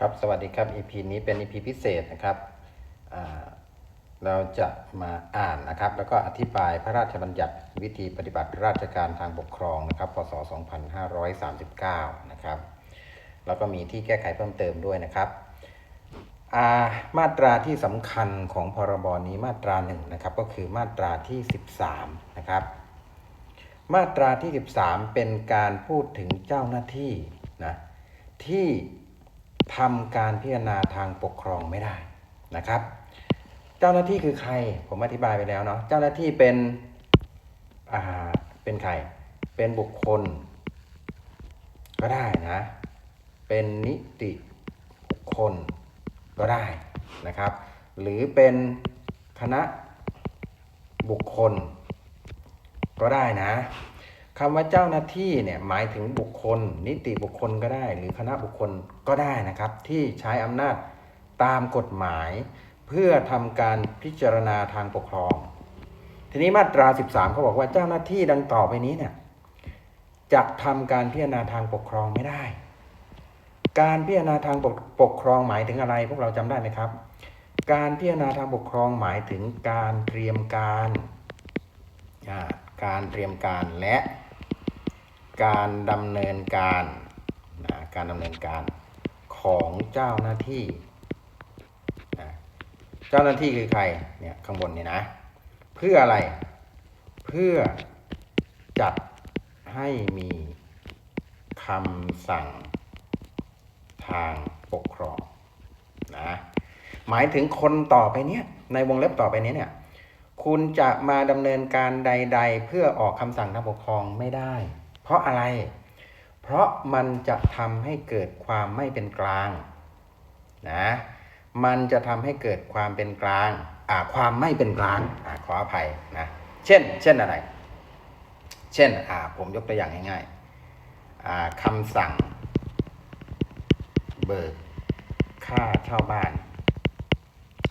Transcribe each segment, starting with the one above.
ครับ สวัสดีครับ EP นี้เป็น EP พิเศษนะครับเราจะมาอ่านนะครับ แล้วก็อธิบายพระราชบัญญัติวิธีปฏิบัติราชการทางปกครองนะครับ พศ 2539 นะครับ แล้วก็มีที่แก้ไขเพิ่มเติมด้วยนะครับามาตราที่สำคัญของพรบนี้มาตราหนึ่งนะครับ ก็คือมาตราที่ 13 นะครับ มาตราที่ 13 เป็นการพูดถึงเจ้าหน้าที่นะที่ ทำการพิจารณาทางปกครองไม่ได้นะครับ เจ้าหน้าที่คือใครผมอธิบายไปแล้วเนาะเจ้าหน้าที่เป็นอ่าเป็นใคร เป็นบุคคล ก็ได้นะ เป็นนิติบุคคลก็ได้นะครับ หรือเป็นคณะบุคคลก็ได้นะ คำว่าเจ้าหน้าที่เนี่ยหมายถึงบุคคล นิติบุคคลก็ได้ หรือคณะบุคคลก็ได้นะครับ ที่ใช้อำนาจตามกฎหมาย เพื่อทำการพิจารณาทางปกครอง ทีนี้มาตรา 13เขาบอกว่าเจ้าหน้าที่ดังต่อไปนี้เนี่ยจะทำการพิจารณาทางปกครองไม่ได้ การพิจารณาทางปกปกครองหมายถึงอะไร พวกเราจำได้ไหมครับ การพิจารณาทางปกครองหมายถึงการเตรียมการ การเตรียมการและ การดำเนินการนะการดำเนินการของเจ้าหน้าที่นะเจ้าหน้าที่คือใครเนี่ยข้างบนเนี่ยนะ เพื่ออะไร เพื่อจัดให้มีคำสั่งทางปกครองนะหมายถึงคนต่อไปเนี้ยในวงเล็บต่อไปนี้เนี่ย คุณจะมาดำเนินการใด ๆ เพื่อออกคำสั่งทางปกครองไม่ได้ เพราะอะไร เพราะมันจะทำให้เกิดความไม่เป็นกลางนะมันจะทำให้เกิดความเป็นกลางอ่าความไม่เป็นกลางอ่าขออภัยนะเช่น เช่นอะไร เช่นอ่าผมยกตัวอย่างง่ายๆอ่าคำสั่ง เบิกค่าเช่าบ้าน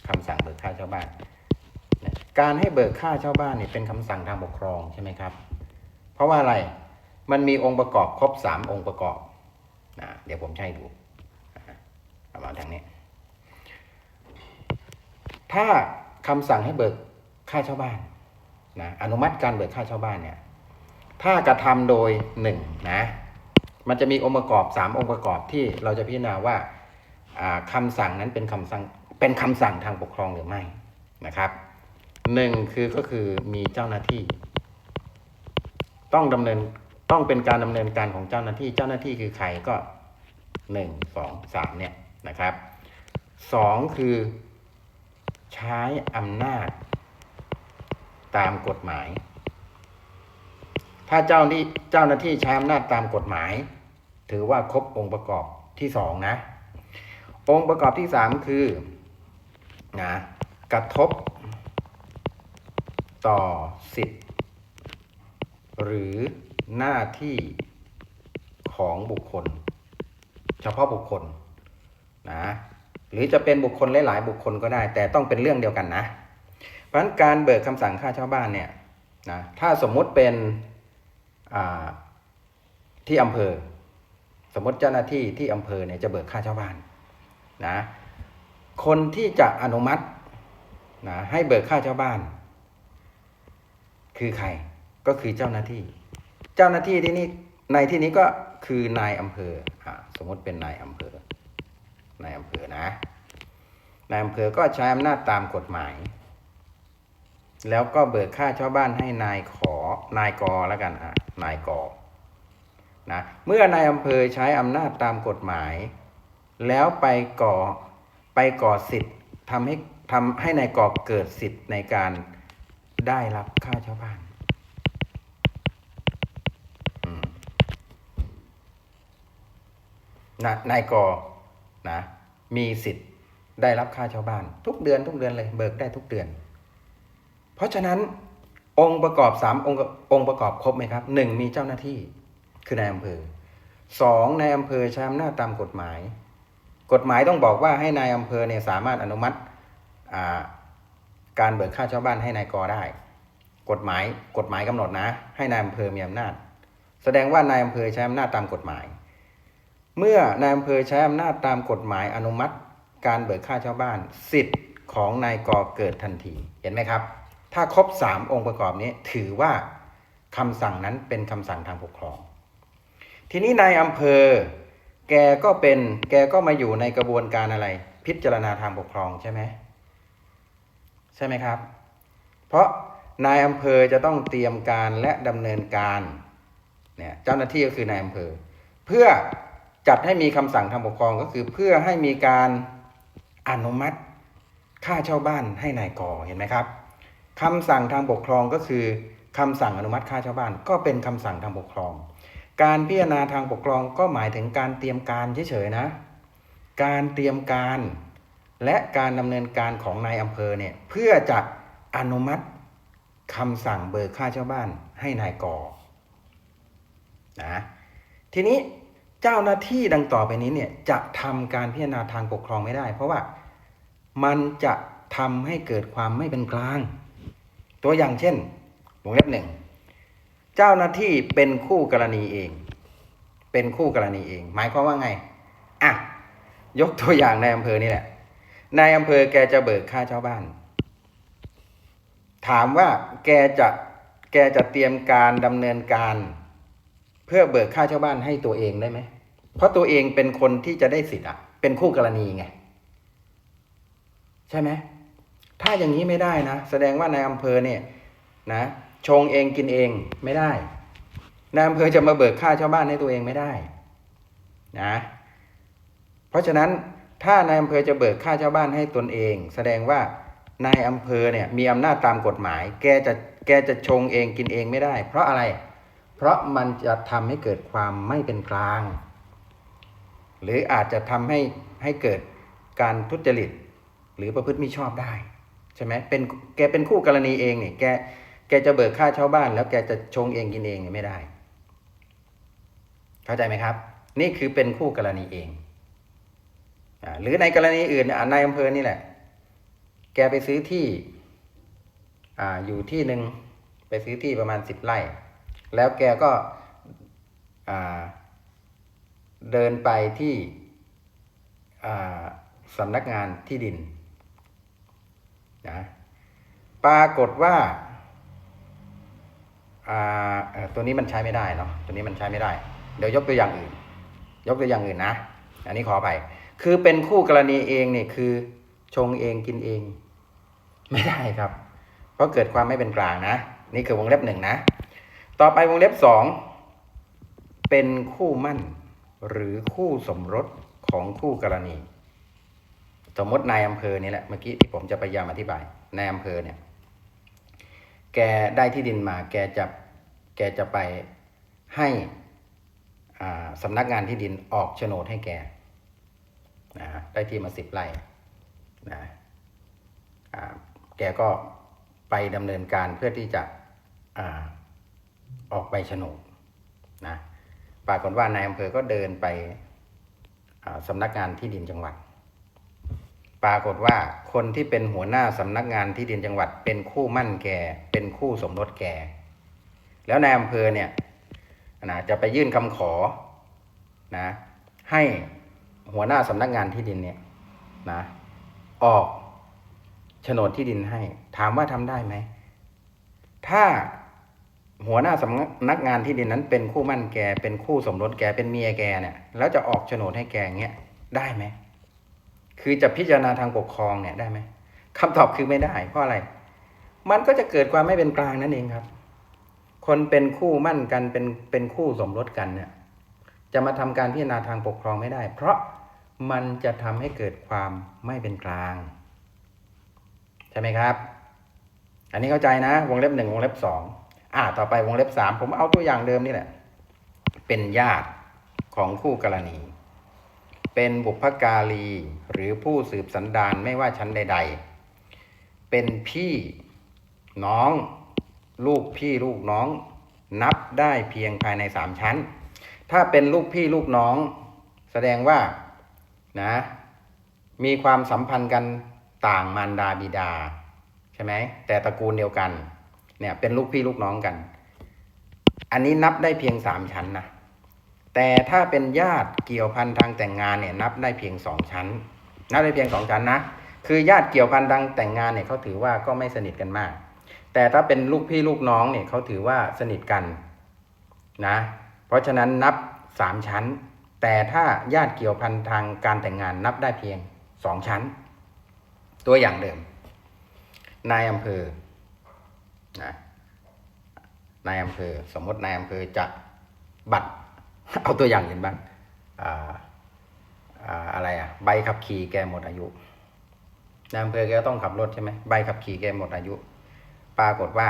คำสั่งเบิกค่าเช่าบ้านการให้เบิกค่าเช่าบ้านนี่เป็นคำสั่งทางปกครองใช่ไหมครับ เพราะว่าอะไร มันมีองค์ประกอบครบสามองค์ประกอบนะเดี๋ยวผมให้ดูนะประมาณทางนี้ ถ้าคำสั่งให้เบิกค่าเช่าบ้านนะอนุมัติการเบิกค่าเช่าบ้านเนี่ย ถ้ากระทำโดยหนึ่งนะ มันจะมีองค์ประกอบสามองค์ประกอบที่เราจะพิจารณาว่าอ่าคำสั่งนั้นเป็นคำสั่งเป็นคำสั่งทางปกครองหรือไม่นะครับหนึ่งคือก็คือมีเจ้าหน้าที่ ต้องดำเนิน ต้องเป็นการดำเนินการของเจ้าหน้าที่ เจ้าหน้าที่คือใครก็หนึ่งสองสามเนี่ยนะครับสองคือใช้อำนาจตามกฎหมาย ถ้าเจ้าหนี้เจ้าหน้าที่ใช้อำนาจตามกฎหมาย ถือว่าครบองค์ประกอบที่สองนะ องค์ประกอบที่สามคือนะกระทบต่อสิทธิ์หรือ หน้าที่ของบุคคล เฉพาะบุคคลนะหรือจะเป็นบุคคลหลาย ๆ บุคคลก็ได้ แต่ต้องเป็นเรื่องเดียวกันนะ เพราะฉะนั้นการเบิกคำสั่งค่าเช่าบ้านเนี่ยนะถ้าสมมุติเป็นที่อำเภอ สมมติเจ้าหน้าที่ที่อำเภอเนี่ยจะเบิกค่าเช่าบ้านนะคนที่จะอนุมัตินะให้เบิกค่าเช่าบ้าน คือใครก็คือเจ้าหน้าที่ เจ้าหน้าที่ที่นี่ในที่นี้ก็คือนายอำเภออะสมมติเป็นนายอำเภอนายอำเภอนะนายอำเภอก็ใช้อำนาจตามกฎหมาย แล้วก็เบิกค่าเช่าบ้านให้นายขอนายกแล้วกันอะนายกอนะเมื่อนายอำเภอใช้อำนาจตามกฎหมาย แล้วไปก่อไปก่อสิทธิ์ทำให้ทำให้นายก่อเกิดสิทธิ์ในการได้รับค่าเช่าบ้านอืม นะนายกนะมีสิทธิ์ได้รับค่าเช่าบ้าน ทุกเดือนทุกเดือนเลยเบิกได้ทุกเดือน เพราะฉะนั้นองค์ประกอบสามองค์องค์ประกอบครบไหมครับหนึ่งมีเจ้าหน้าที่คือนายอำเภอสองนายอำเภอใช้อำนาจตามกฎหมาย กฎหมายต้องบอกว่าให้นายอำเภอเนี่ยสามารถอนุมัติการเบิกค่าเช่าบ้านให้นายกได้ กฎหมายกฎหมายกำหนดนะ ให้นายอำเภอมีอำนาจ แสดงว่านายอำเภอใช้อำนาจตามกฎหมาย เมื่อนายอำเภอใช้อำนาจตามกฎหมายอนุมัติ การเบิกค่าเช่าบ้าน สิทธิ์ของนายกเกิดทันทีเห็นไหมครับ ถ้าครบสามองค์ประกอบนี้ถือว่าคำสั่งนั้นเป็นคำสั่งทางปกครอง ทีนี้นายอำเภอ แกก็เป็นแกก็มาอยู่ในกระบวนการอะไร พิจารณาทางปกครองใช่ไหมใช่ไหมครับ เพราะนายอำเภอจะต้องเตรียมการและดำเนินการเนี่ยเจ้าหน้าที่ก็คือนายอำเภอ เพื่อ จัดให้มีคำสั่งทางปกครองก็คือเพื่อให้มีการอนุมัติค่าเช่าบ้านให้นายกเห็นไหมครับคำสั่งทางปกครองก็คือคำสั่งอนุมัติค่าเช่าบ้าน ก็เป็นคำสั่งทางปกครอง การพิจารณาทางปกครองก็หมายถึงการเตรียมการเฉยๆนะ การเตรียมการและการดำเนินการของนายอำเภอเนี่ยเพื่อจะอนุมัติคำสั่งเบิกค่าเช่าบ้านให้นายกนะทีนี้ เจ้าหน้าที่ดังต่อไปนี้เนี่ยจะทำการพิจารณาทางปกครองไม่ได้ เพราะว่ามันจะทำให้เกิดความไม่เป็นกลาง ตัวอย่างเช่นวงเล็บหนึ่งเจ้าหน้าที่เป็นคู่กรณีเอง เป็นคู่กรณีเอง หมายความว่าไงอะยกตัวอย่างในอำเภอนี่แหละนายอำเภอแกจะเบิกค่าเช่าบ้าน ถามว่าแกจะแกจะเตรียมการดำเนินการ เพื่อเบิกค่าเช่าบ้านให้ตัวเองได้ไหม เพราะตัวเองเป็นคนที่จะได้สิทธิ์อะ เป็นคู่กรณีไง ใช่ไหม ถ้าอย่างนี้ไม่ได้นะ แสดงว่านายอำเภอเนี่ย นะ ชงเองกินเองไม่ได้นายอำเภอจะมาเบิกค่าเช่าบ้านให้ตัวเองไม่ได้ นะ เพราะฉะนั้นถ้านายอำเภอจะเบิกค่าเช่าบ้านให้ตนเอง แสดงว่านายอำเภอเนี่ยมีอำนาจตามกฎหมาย แกจะแกจะชงเองกินเองไม่ได้ เพราะอะไร เพราะมันจะทำให้เกิดความไม่เป็นกลาง หรืออาจจะทำให้ให้เกิดการทุจริต หรือประพฤติมิชอบได้ใช่ไหมเป็นแกเป็นคู่กรณีเองเนี่ยแกแกจะเบิกค่าเช่าบ้าน แล้วแกจะชงเองกินเองเนี่ยไม่ได้ เข้าใจไหมครับ นี่คือเป็นคู่กรณีเองอหรือในกรณีอื่นอ่านายอำเภอนี่แหละ แกไปซื้อที่ออยู่ที่หนึ่งไปซื้อที่ประมาณสิบไร่ แล้วแกก็เดินไปที่สำนักงานที่ดินนะปรากฏว่าาตัวนี้มันใช้ไม่ได้เนาะตัวนี้มันใช้ไม่ได้ เดี๋ยวยกตัวอย่างอื่น ยกตัวอย่างอื่นนะ อันนี้ขอไปคือเป็นคู่กรณีเองเนี่ยคือ ชงเองกินเอง ไม่ได้ครับ เพราะเกิดความไม่เป็นกลางนะ นี่คือวงเล็บหนึ่งนะ ต่อไปวงเล็บสองเป็นคู่มั่น หรือคู่สมรสของคู่กรณี สมมตินายอำเภอนี่แหละเมื่อกี้ที่ผมจะพยายามอธิบายนายอำเภอเนี่ย แกได้ที่ดินมา แกจะแกจะไปให้สำนักงานที่ดินออกโฉนดให้แกนะได้ที่มาสิบไร่นะแกก็ไปดำเนินการเพื่อที่จะ ออกใบโฉนดนะปรากฏว่านายอำเภอก็เดินไปอ่าสำนักงานที่ดินจังหวัด ปรากฏว่าคนที่เป็นหัวหน้าสำนักงานที่ดินจังหวัด เป็นคู่มั่นแกเป็นคู่สมรสแกแล้วนายอำเภอเนี่ยนะจะไปยื่นคำขอนะให้หัวหน้าสำนักงานที่ดินเนี่ยนะออกโฉนดที่ดินให้ ถามว่าทำได้ไหม ถ้า หัวหน้าสำนักงานที่ดินนั้นเป็นคู่มั่นแก เป็นคู่สมรสแก เป็นเมียแกเนี่ย แล้วจะออกโฉนดให้แก่เงี้ย ได้ไหม คือจะพิจารณาทางปกครองเนี่ยได้ไหมคำตอบคือไม่ได้ เพราะอะไร มันก็จะเกิดความไม่เป็นกลางนั่นเองครับ คนเป็นคู่มั่นกัน เป็นเป็นคู่สมรสกันเนี่ย จะมาทำการพิจารณาทางปกครองไม่ได้ เพราะมันจะทำให้เกิดความไม่เป็นกลาง ใช่ไหมครับ อันนี้เข้าใจนะ วงเล็บหนึ่งวงเล็บสอง อ่า ต่อไปวงเล็บสามผมเอาตัวอย่างเดิมนี่แหละ เป็นญาติของคู่กรณี เป็นบุพการีหรือผู้สืบสันดานไม่ว่าชั้นใด ๆ เป็นพี่น้อง ลูกพี่ลูกน้อง นับได้เพียงภายในสามชั้น ถ้าเป็นลูกพี่ลูกน้อง แสดงว่านะ มีความสัมพันธ์กันต่างมารดาบิดา ใช่ไหมแต่ตระกูลเดียวกัน เนี่ยเป็นลูกพี่ลูกน้องกัน อันนี้นับได้เพียงสามชั้นนะแต่ถ้าเป็นญาติเกี่ยวพันทางแต่งงานเนี่ยนับได้เพียงสองชั้น นับได้เพียงสองชั้นนะคือญาติเกี่ยวพันทางแต่งงานเนี่ยเขาถือว่าก็ไม่สนิทกันมาก แต่ถ้าเป็นลูกพี่ลูกน้องเนี่ยเขาถือว่าสนิทกันนะ เพราะฉะนั้นนับสามชั้น แต่ถ้าญาติเกี่ยวพันทางการแต่งงานนับได้เพียงสองชั้น ตัวอย่างเดิมนายอำเภอ นะนายอำเภอสมมตินายอำเภอจะบัตร เอาตัวอย่างเห็นบ้างอ่าอ่าอะไรอะ ใบขับขี่แกหมดอายุนายอำเภอแกต้องขับรถใช่ไหมใบขับขี่แกหมดอายุ ปรากฏว่า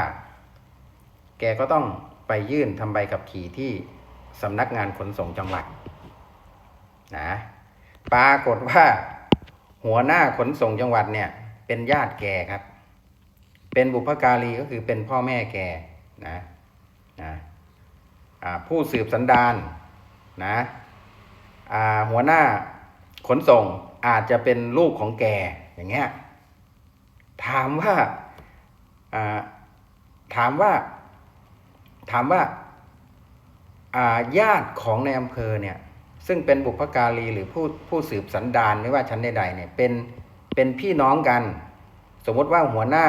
แกก็ต้องไปยื่นทำใบขับขี่ที่สำนักงานขนส่งจังหวัดนะปรากฏว่า หัวหน้าขนส่งจังหวัดเนี่ย เป็นญาติแกครับ เป็นบุพการีก็คือเป็นพ่อแม่แกนะนะผู้สืบสันดานนะหัวหน้าขนส่งอาจจะเป็นลูกของแกอย่างเงี้ยถามว่าถามว่า ถามว่าอ่าญาติของในอำเภอเนี่ย ซึ่งเป็นบุพการีหรือผู้ผู้สืบสันดานไม่ว่าชั้นใดๆเนี่ยเป็นเป็นพี่น้องกัน สมมติว่าหัวหน้า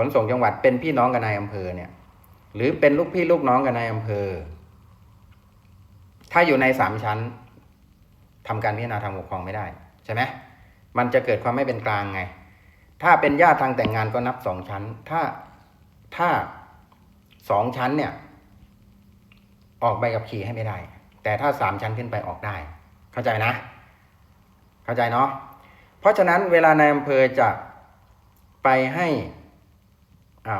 ขนส่งจังหวัดเป็นพี่น้องกับนายอำเภอเนี่ยหรือเป็นลูกพี่ลูกน้องกับนายอำเภอ ถ้าอยู่ในสามชั้นทำการพิจารณาทางปกครองไม่ได้ใช่ไหมมันจะเกิดความไม่เป็นกลางไง ถ้าเป็นญาติทางแต่งงานก็นับสองชั้น ถ้าถ้าสองชั้นเนี่ย ออกใบกับขี่ให้ไม่ได้ แต่ถ้าสามชั้นขึ้นไปออกได้ เข้าใจนะ เข้าใจเนาะเพราะฉะนั้นเวลานายอำเภอจะไปให้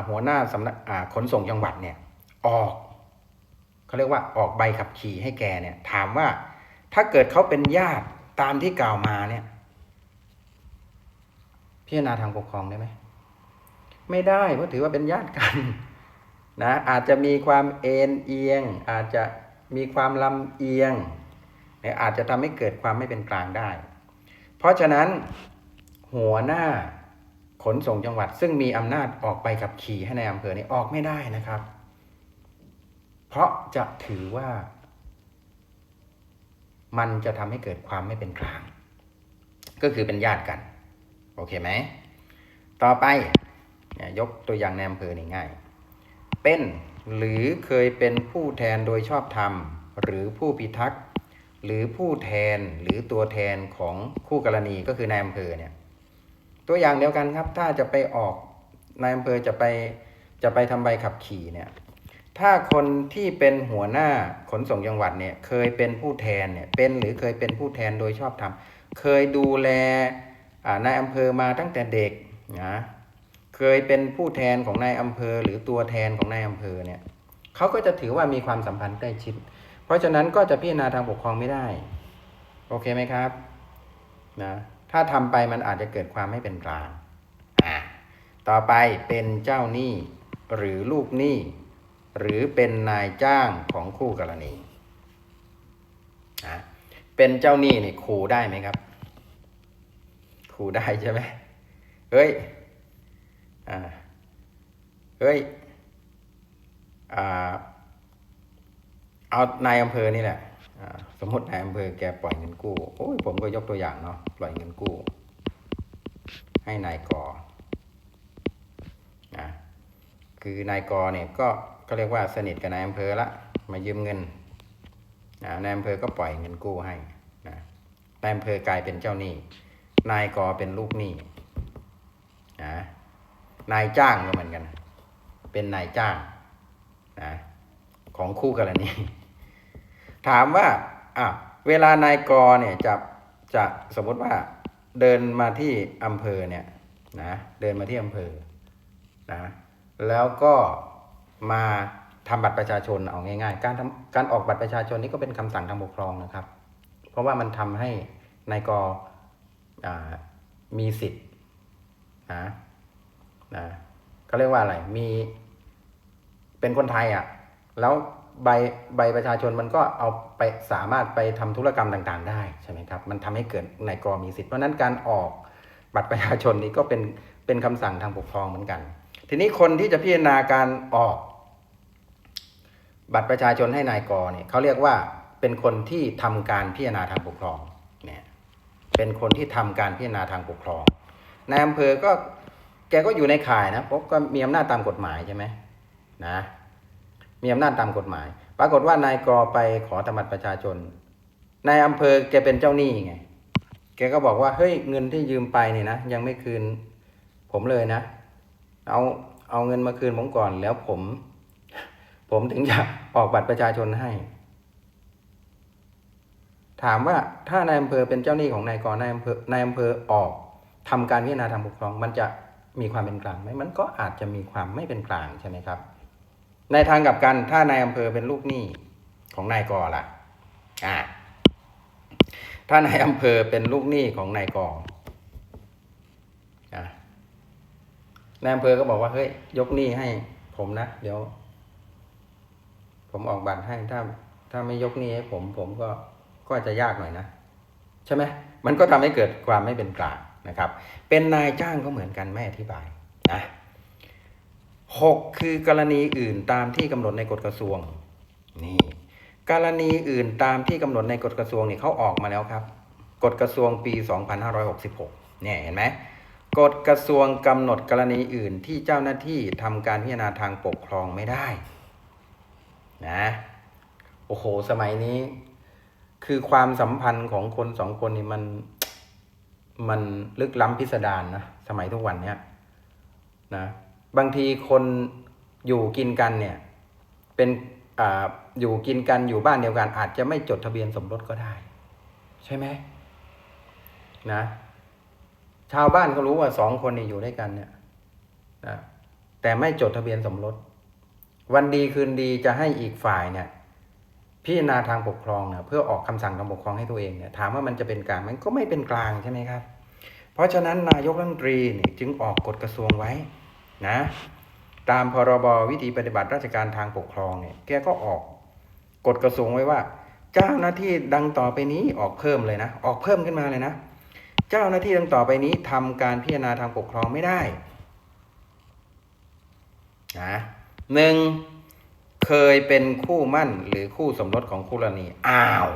หัวหน้าสำนักขนส่งจังหวัดเนี่ยออกเขาเรียกว่าออกใบขับขี่ให้แกเนี่ย ถามว่าถ้าเกิดเขาเป็นญาติตามที่กล่าวมาเนี่ย พิจารณาทางปกครองได้ไหมไม่ได้เพราะถือว่าเป็นญาติกันนะอาจจะมีความเอ็นเอียง อาจจะมีความลำเอียงอาจจะทำให้เกิดความไม่เป็นกลางได้ เพราะฉะนั้นหัวหน้า ขนส่งจังหวัด ซึ่งมีอำนาจออกไปขับขี่ให้ในอำเภอนี่ออกไม่ได้นะครับ เพราะจะถือว่า มันจะทำให้เกิดความไม่เป็นกลาง ก็คือเป็นญาติกัน โอเคไหม ต่อไปเนี่ยยกตัวอย่างในอำเภอนี่ง่าย เป็นหรือเคยเป็นผู้แทนโดยชอบธรรม หรือผู้พิทักษ์หรือผู้แทนหรือตัวแทนของคู่กรณีก็คือนายอำเภอเนี่ย ตัวอย่างเดียวกันครับ ถ้าจะไปออกนายอำเภอจะไปจะไปทำใบขับขี่เนี่ยถ้าคนที่เป็นหัวหน้าขนส่งจังหวัดเนี่ยเคยเป็นผู้แทนเนี่ยเป็นหรือเคยเป็นผู้แทนโดยชอบธรรมเคยดูแลนายอำเภอมาตั้งแต่เด็กนะเคยเป็นผู้แทนของนายอำเภอ หรือตัวแทนของนายอำเภอเนี่ยเขาก็จะถือว่ามีความสัมพันธ์ใกล้ชิด เพราะฉะนั้นก็จะพิจารณาทางปกครองไม่ได้ โอเคไหมครับนะ ถ้าทำไปมันอาจจะเกิดความไม่เป็นกลางอ่าต่อไปเป็นเจ้าหนี้หรือลูกหนี้หรือเป็นนายจ้างของคู่กรณีนะเป็นเจ้าหนี้นี่ขู่ได้ไหมครับขู่ได้ใช่ไหมเฮ้ยอ่าเฮ้ยอ่าเอานายอำเภอนี่แหละ สมมตินายอำเภอแกปล่อยเงินกู้โอ้ยผมก็ยกตัวอย่างเนาะปล่อยเงินกู้ ให้นายกอนะคือนายกอเนี่ยก็ก็เรียกว่าสนิทกับนายอำเภอละมายืมเงินนะนายอำเภอก็ปล่อยเงินกู้ให้นะนายอำเภอกลายเป็นเจ้าหนี้ นายกอเป็นลูกหนี้นะนายจ้างก็เหมือนกัน เป็นนายจ้างนะของคู่กรณี ถามว่าอะเวลานายกเนี่ยจะจะสมมติว่าเดินมาที่อำเภอเนี่ยนะเดินมาที่อำเภอนะแล้วก็มาทำบัตรประชาชนเอาง่ายๆ การทำการออกบัตรประชาชนนี่ก็เป็นคำสั่งทางปกครองนะครับ เพราะว่ามันทำให้นายกมีสิทธิ์นะนะเขาเรียกว่าอะไรมีเป็นคนไทยอะ่ะ แล้ว ใบใบประชาชนมันก็เอาไปสามารถไปทำธุรกรรมต่างๆ ได้ใช่ไหมครับ มันทำให้เกิดนายกมีสิทธิ์เพราะนั้นการออกบัตรประชาชนนี้ก็เป็นเป็นคำสั่งทางปกครองเหมือนกัน ทีนี้คนที่จะพิจารณาการออก บัตรประชาชนให้นายกเนี่ยเขาเรียกว่าเป็นคนที่ทำการพิจารณาทางปกครองเนี่ยเป็นคนที่ทำการพิจารณาทางปกครองนายอำเภอก็แกก็อยู่ในข่ายนะเพราะก็มีอำนาจตามกฎหมายใช่ไหมนะ มีอำนาจตามกฎหมาย ปรากฏว่านายกไปขอธรรมบัตรประชาชนนายอำเภอแกเป็นเจ้าหนี้ไง แกก็บอกว่าเฮ้ยเงินที่ยืมไปเนี่ยนะยังไม่คืนผมเลยนะ เอาเอาเงินมาคืนผมก่อนแล้วผม ผมถึงจะออกบัตรประชาชนให้ ถามว่าถ้านายอำเภอเป็นเจ้าหนี้ของนายกนายอำเภอนายอำเภอออกทำการพิจารณาทางปกครอง มันจะมีความเป็นกลางไหมมันก็อาจจะมีความไม่เป็นกลางใช่ไหมครับ ในทางกับกันถ้านายอำเภอเป็นลูกหนี้ของนายกอล่ะ อ่า ถ้านายอำเภอเป็นลูกหนี้ของนายกอ่านายอำเภอก็บอกว่าเฮ้ยยกหนี้ให้ ผมนะเดี๋ยว ผมออกบัตรให้ถ้า ถ้าไม่ยกหนี้ให้ ผม ผมก็ก็จะยากหน่อยนะใช่ไหมมันก็ทำให้เกิดความไม่เป็นกลางนะครับ เป็นนายจ้างก็เหมือนกันไม่อธิบายนะ หกคือกรณีอื่นตามที่กำหนดในกฎกระทรวงนี่กรณีอื่นตามที่กำหนดในกฎกระทรวงนี่เขาออกมาแล้วครับ กฎกระทรวงปี 2566 เนี่ยเห็นไหมกฎกระทรวงกำหนดกรณีอื่นที่เจ้าหน้าที่ทำการพิจารณาทางปกครองไม่ได้นะโอ้โห สมัยนี้ คือความสัมพันธ์ของคนสองคนนี่มันมันลึกล้ำพิสดารนะสมัยทุกวันเนี้ยนะ บางทีคนอยู่กินกันเนี่ยเป็นออยู่กินกันอยู่บ้านเดียวกัน อาจจะไม่จดทะเบียนสมรสก็ได้ ใช่ไหมนะชาวบ้านก็รู้ว่าสองคนนี่อยู่ด้วยกันเนี่ยนะแต่ไม่จดทะเบียนสมรส วันดีคืนดีจะให้อีกฝ่ายเนี่ยพิจารณาทางปกครองเนี่ยเพื่อออกคำสั่งทางปกครองให้ตัวเองเนี่ยถามว่ามันจะเป็นกลางมันก็ไม่เป็นกลางใช่ไหมครับ เพราะฉะนั้นนายกรัฐมนตรีเนี่ยจึงออกกฎกระทรวงไว้ นะ ตามพรบวิธีปฏิบัติราชการทางปกครองเนี่ยแกก็ออกกฎกระทรวงไว้ว่า เจ้าหน้าที่ดังต่อไปนี้ออกเพิ่มเลยนะ ออกเพิ่มขึ้นมาเลยนะ เจ้าหน้าที่ดังต่อไปนี้ทำการพิจารณาทางปกครองไม่ได้นะหนึ่งเคยเป็นคู่มั่นหรือคู่สมรสของคู่กรณีอ้าว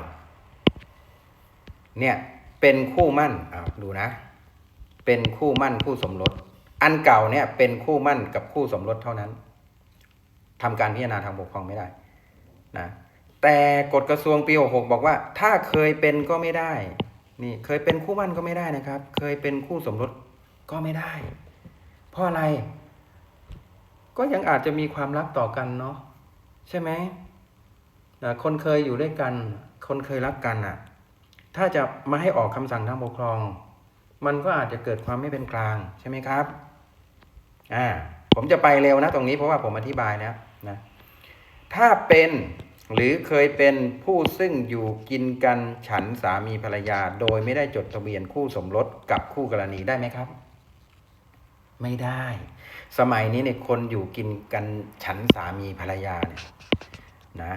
เนี่ยเป็นคู่มั่นอ้าวดูนะ เป็นคู่มั่นคู่สมรส อันเก่าเนี่ยเป็นคู่มั่นกับคู่สมรสเท่านั้นทำการพิจารณาทางปกครองไม่ได้นะแต่กฎกระทรวงปี66บอกว่า ถ้าเคยเป็นก็ไม่ได้ นี่เคยเป็นคู่มั่นก็ไม่ได้นะครับ เคยเป็นคู่สมรสก็ไม่ได้ เพราะอะไร ก็ยังอาจจะมีความรักต่อกันเนาะใช่ไหมนะคนเคยอยู่ด้วยกัน คนเคยรักกันอะ ถ้าจะมาให้ออกคำสั่งทางปกครอง มันก็อาจจะเกิดความไม่เป็นกลางใช่ไหมครับ อ่าผมจะไปเร็วนะตรงนี้เพราะว่าผมอธิบายแล้วนะถ้าเป็นหรือเคยเป็นผู้ซึ่งอยู่กินกันฉันสามีภรรยา โดยไม่ได้จดทะเบียนคู่สมรสกับคู่กรณีได้ไหมครับ ไม่ได้ สมัยนี้เนี่ยคนอยู่กินกันฉันสามีภรรยาเนี่ยนะ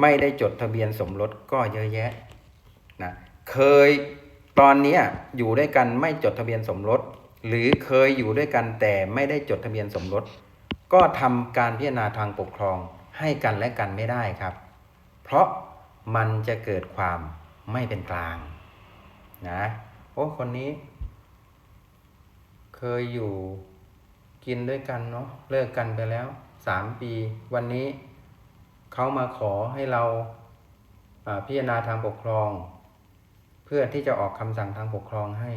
ไม่ได้จดทะเบียนสมรสก็เยอะแยะนะเคยตอนนี้อยู่ด้วยกันไม่จดทะเบียนสมรส หรือเคยอยู่ด้วยกันแต่ไม่ได้จดทะเบียนสมรส ก็ทำการพิจารณาทางปกครองให้กันและกันไม่ได้ครับ เพราะมันจะเกิดความไม่เป็นกลางนะโอ้คนนี้ เคยอยู่กินด้วยกันเนาะเลิกกันไปแล้วสามปี วันนี้เขามาขอให้เราพิจารณาทางปกครอง เพื่อที่จะออกคำสั่งทางปกครองให้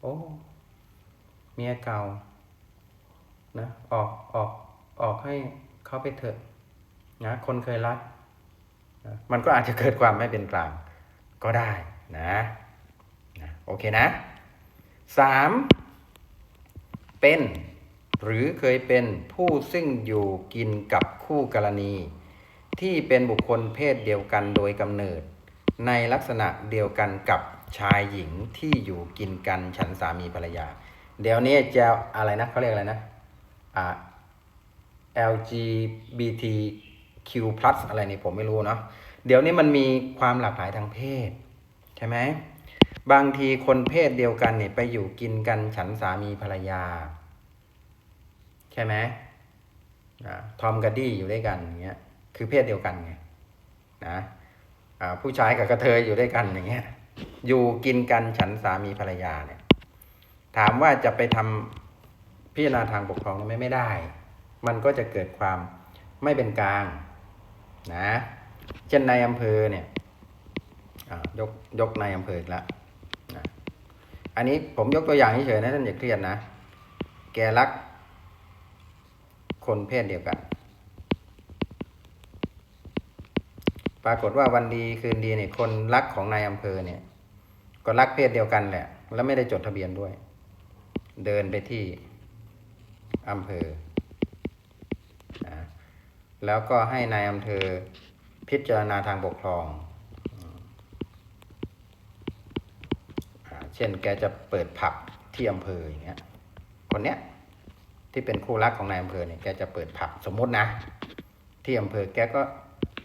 โอ้ เมียเก่านะออกออกออกให้เขาไปเถอะนะคนเคยรักนะมันก็อาจจะเกิดความไม่เป็นกลางก็ได้นะนะโอเคนะสามเป็นหรือเคยเป็นผู้ซึ่งอยู่กินกับคู่กรณี ที่เป็นบุคคลเพศเดียวกันโดยกำเนิด ในลักษณะเดียวกันกับชายหญิงที่อยู่กินกันฉันสามีภรรยา เดี๋ยวนี้จะอะไรนะเขาเรียกอะไรนะอ่า LGBTQ+ อะไรนี่ผมไม่รู้เนาะเดี๋ยวนี้มันมีความหลากหลายทางเพศ ใช่ไหมบางทีคนเพศเดียวกันเนี่ยไปอยู่กินกันฉันสามีภรรยา ใช่ไหมอ่าทอมกับดี้อยู่ด้วยกันอย่างเงี้ยคือเพศเดียวกันไงนะอ่าผู้ชายกับกระเทยอยู่ด้วยกันอย่างเงี้ยอยู่กินกันฉันสามีภรรยาเนี่ย ถามว่าจะไปทำพิจารณาทางปกครองได้ไมไม่ได้ มันก็จะเกิดความไม่เป็นกลางนะเช่นในอำเภอเนี่ยยกยกในอำเภออีกแล้วนะอันนี้ผมยกตัวอย่างเฉยๆนะท่านอย่าเครียดนะ แกรัก คนเพศเดียวกัน ปรากฏว่าวันดีคืนดีเนี่ยคนรักของนายอำเภอเนี่ย ก็รักเพศเดียวกันแหละ แล้วไม่ได้จดทะเบียนด้วย เดินไปที่อำเภอนะแล้วก็ให้นายอำเภอพิจารณาทางปกครองอเช่นแกจะเปิดผับที่อำเภออย่างเงี้ย คนเนี้ยที่เป็นคู่รักของนายอำเภอเนี่ยแกจะเปิดผับสมมตินะ ที่อำเภอแกก็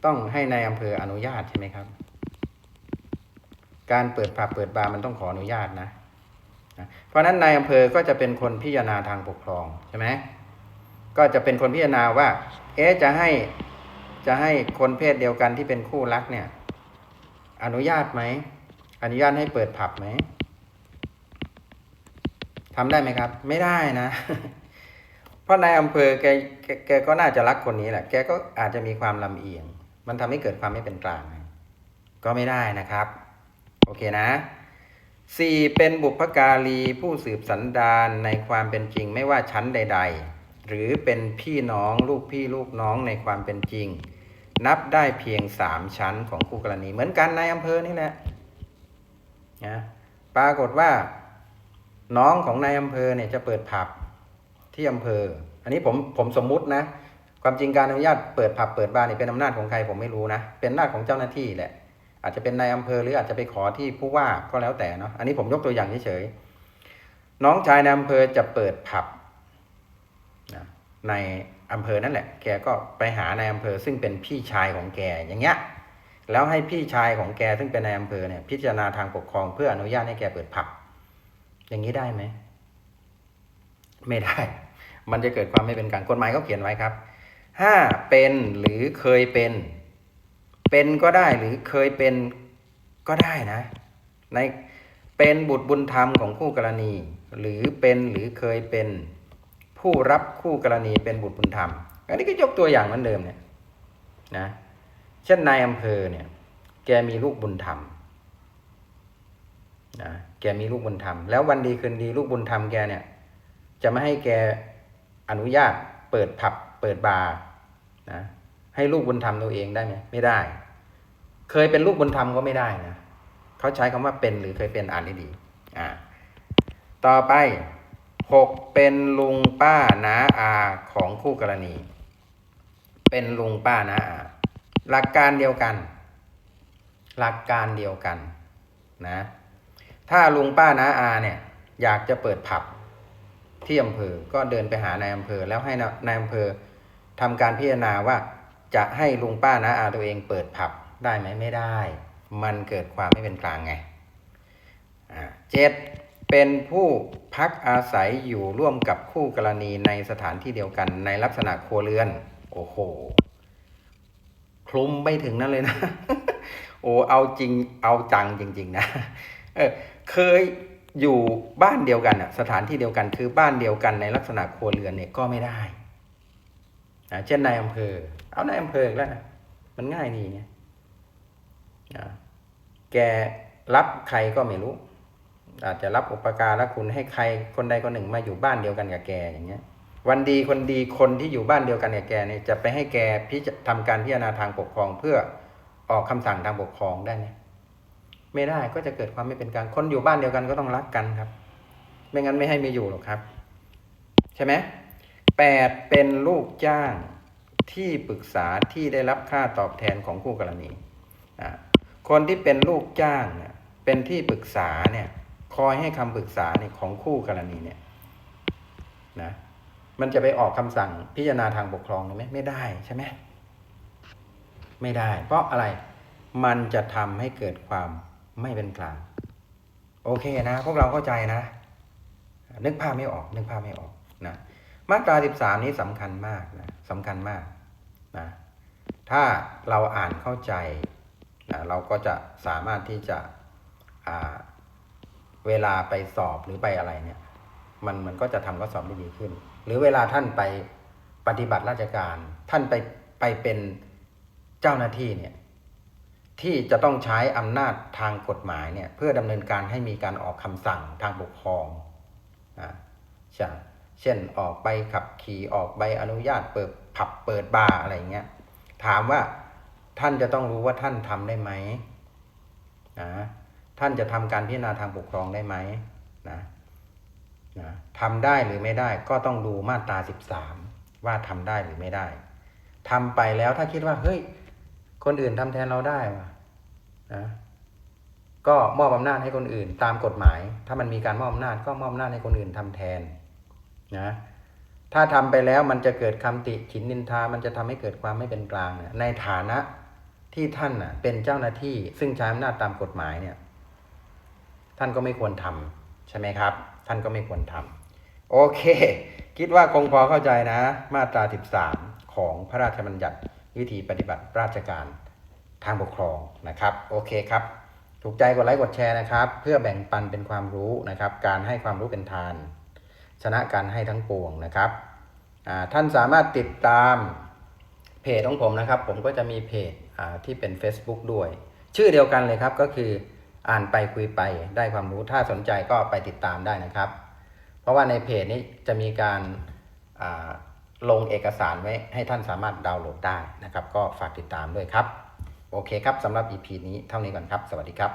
ต้องให้นายอำเภออนุญาตใช่ไหมครับ การเปิดผับเปิดบาร์มันต้องขออนุญาตนะ เพราะนั้นนายอำเภอก็จะเป็นคนพิจารณาทางปกครองใช่ไหมก็จะเป็นคนพิจารณาว่า เอ๊จะให้จะให้คนเพศเดียวกันที่เป็นคู่รักเนี่ย อนุญาตไหมอนุญาตให้เปิดผับไหมทำได้ไหมครับ ไม่ได้นะ เพราะนายอำเภอแกแกแกก็น่าจะรักคนนี้แหละ แกก็อาจจะมีความลำเอียง มันทำให้เกิดความไม่เป็นกลาง ก็ไม่ได้นะครับ โอเคนะ สี่เป็นบุพการีผู้สืบสันดานในความเป็นจริงไม่ว่าชั้นใด ๆ หรือเป็นพี่น้องลูกพี่ลูกน้องในความเป็นจริง นับได้เพียงสามชั้นของคู่กรณี เหมือนกันในอำเภอนี่แหละนะปรากฏว่า น้องของนายอำเภอเนี่ยจะเปิดผับที่อำเภอ อันนี้ผมผมสมมุตินะ ความจริงการอนุญาตเปิดผับเปิดบาร์นี่เป็นอำนาจของใครผมไม่รู้นะ เป็นอำนาจของเจ้าหน้าที่แหละ อาจจะเป็นนายอำเภอหรืออาจจะไปขอที่ผู้ว่าก็แล้วแต่เนาะอันนี้ผมยกตัวอย่างเฉยๆน้องชายในอำเภอจะเปิดผับนะในอำเภอนั่นแหละ แกก็ไปหาในายอำเภอซึ่งเป็นพี่ชายของแกอย่างเงี้ยแล้วให้พี่ชายของแกซึ่งเป็นนายอำเภอเนี่ยพิจารณาทางปกครองเพื่ออนุญาตให้แกเปิดผับ อย่างนี้ได้ไหมไม่ได้ มันจะเกิดความไม่เป็นกลางกฎหมายเขาเขียนไว้ครับ ห้าเป็นหรือเคยเป็น เป็นก็ได้หรือเคยเป็นก็ได้นะ ในเป็นบุตรบุญธรรมของคู่กรณี หรือเป็นหรือเคยเป็นผู้รับคู่กรณีเป็นบุตรบุญธรรม อันนี้ก็ยกตัวอย่างเหมือนเดิมเนี่ยนะเช่นนายอำเภอเนี่ย แกมีลูกบุญธรรมนะแกมีลูกบุญธรรม แล้ววันดีคืนดีลูกบุญธรรมแกเนี่ย จะไม่ให้แกอนุญาตเปิดผับเปิดบาร์นะ ให้ลูกบุญธรรมตัวเองได้ไหมไม่ได้ เคยเป็นลูกบุญธรรมก็ไม่ได้นะเขาใช้คำว่าเป็นหรือเคยเป็นอ่านดีอ่าต่อไปหกเป็นลุงป้าน้าอาของคู่กรณี เป็นลุงป้าน้าอาหลักการเดียวกัน หลักการเดียวกันนะถ้าลุงป้าน้าอาเนี่ยอยากจะเปิดผับที่อำเภอก็เดินไปหานายอำเภอแล้วให้นายอำเภอทำการพิจารณาว่า จะให้ลุงป้านะอาตัวเองเปิดผับได้ไหมไม่ได้ มันเกิดความไม่เป็นกลางไงเจ็ดเป็นผู้พักอาศัยอยู่ร่วมกับคู่กรณีในสถานที่เดียวกันในลักษณะครัวเรือน โอ้โหคลุมไม่ถึงนั่นเลยนะ โอ้เอาจริงเอาจังจริง ๆ นะเออเคยอยู่บ้านเดียวกันอะสถานที่เดียวกันคือบ้านเดียวกันในลักษณะครัวเรือนเนี่ยก็ไม่ได้นะเช่นนายอำเภอ เอานอำเภออีกแล้วนะมันง่ายดีไงแกรับใครก็ไม่รู้ อาจจะรับอุปการะคุณให้ใครคนใดคนหนึ่งมาอยู่บ้านเดียวกันกับแกอย่างเงี้ย วันดีคนดีคนที่อยู่บ้านเดียวกันกับแกเนี่ยจะไปให้แกพิจทำการพิจารณาทางปกครองเพื่อออกคำสั่งทางปกครองได้ไหมไม่ได้ก็จะเกิดความไม่เป็นกลางคนอยู่บ้านเดียวกันก็ต้องรักกันครับ ไม่งั้นไม่ให้มีอยู่หรอกครับ ใช่ไหมแปดเป็นลูกจ้าง ที่ปรึกษาที่ได้รับค่าตอบแทนของคู่กรณี คนที่เป็นลูกจ้างเป็นที่ปรึกษาเนี่ยคอยให้คำปรึกษาเนี่ยของคู่กรณีเนี่ยนะมันจะไปออกคำสั่งพิจารณาทางปกครองได้ไหมไม่ได้ใช่ไหมไม่ได้ เพราะอะไรมันจะทำให้เกิดความไม่เป็นกลาง โอเคนะ พวกเราเข้าใจนะ นึกภาพไม่ออก นึกภาพไม่ออกนะมาตรา 13 นี้สำคัญมากนะสำคัญมากนะ ถ้าเราอ่านเข้าใจอ่าเราก็จะสามารถที่จะเวลาไปสอบหรือไปอะไรเนี่ย มันมันก็จะทำข้อสอบได้ดีขึ้น หรือเวลาท่านไปปฏิบัติราชการ ท่านไปไปเป็นเจ้าหน้าที่เนี่ยที่จะต้องใช้อำนาจทางกฎหมายเนี่ยเพื่อดำเนินการให้มีการออกคำสั่งทางปกครองอ่าเช่นเช่นออกใบขับขี่ออกใบอนุญาตเปิดผับเปิดบาร์อะไรเงี้ย ถามว่าท่านจะต้องรู้ว่าท่านทำได้ไหมนะท่านจะทำการพิจารณาทางปกครองได้ไหมนะนะทำได้หรือไม่ได้ก็ต้องดูมาตรา13ว่าทำได้หรือไม่ได้ทำไปแล้วถ้าคิดว่า เฮ้ย คนอื่นทำแทนเราได้วะนะก็มอบอำนาจให้คนอื่น ตามกฎหมาย ถ้ามันมีการมอบอำนาจก็มอบอำนาจให้คนอื่นทำแทน นะ ถ้าทำไปแล้วมันจะเกิดคำติฉินนินทา มันจะทำให้เกิดความไม่เป็นกลางเนี่ยในฐานะที่ท่านน่ะเป็นเจ้าหน้าที่ ซึ่งใช้อำนาจตามกฎหมายเนี่ย ท่านก็ไม่ควรทำใช่ไหมครับ ท่านก็ไม่ควรทำโอเค คิดว่าคงพอเข้าใจนะ มาตรา 13 ของพระราชบัญญัติวิธีปฏิบัติราชการทางปกครองนะครับ โอเคครับ ถูกใจกดไลค์กดแชร์นะครับ เพื่อแบ่งปันเป็นความรู้นะครับ การให้ความรู้เป็นทาน ชนะการให้ทั้งปวงนะครับท่านสามารถติดตามเพจของผมนะครับ ผมก็จะมีเพจที่เป็น Facebook ด้วย ชื่อเดียวกันเลยครับก็คืออ่านไปคุยไปได้ความรู้ถ้าสนใจก็ไปติดตามได้นะครับ เพราะว่าในเพจนี้จะมีการาลงเอกสารไว้ให้ท่านสามารถดาวน์โหลดได้นะครับ ก็ฝากติดตามด้วยครับ โอเคครับสำหรับ EP นี้เท่านี้ก่อนครับ สวัสดีครับ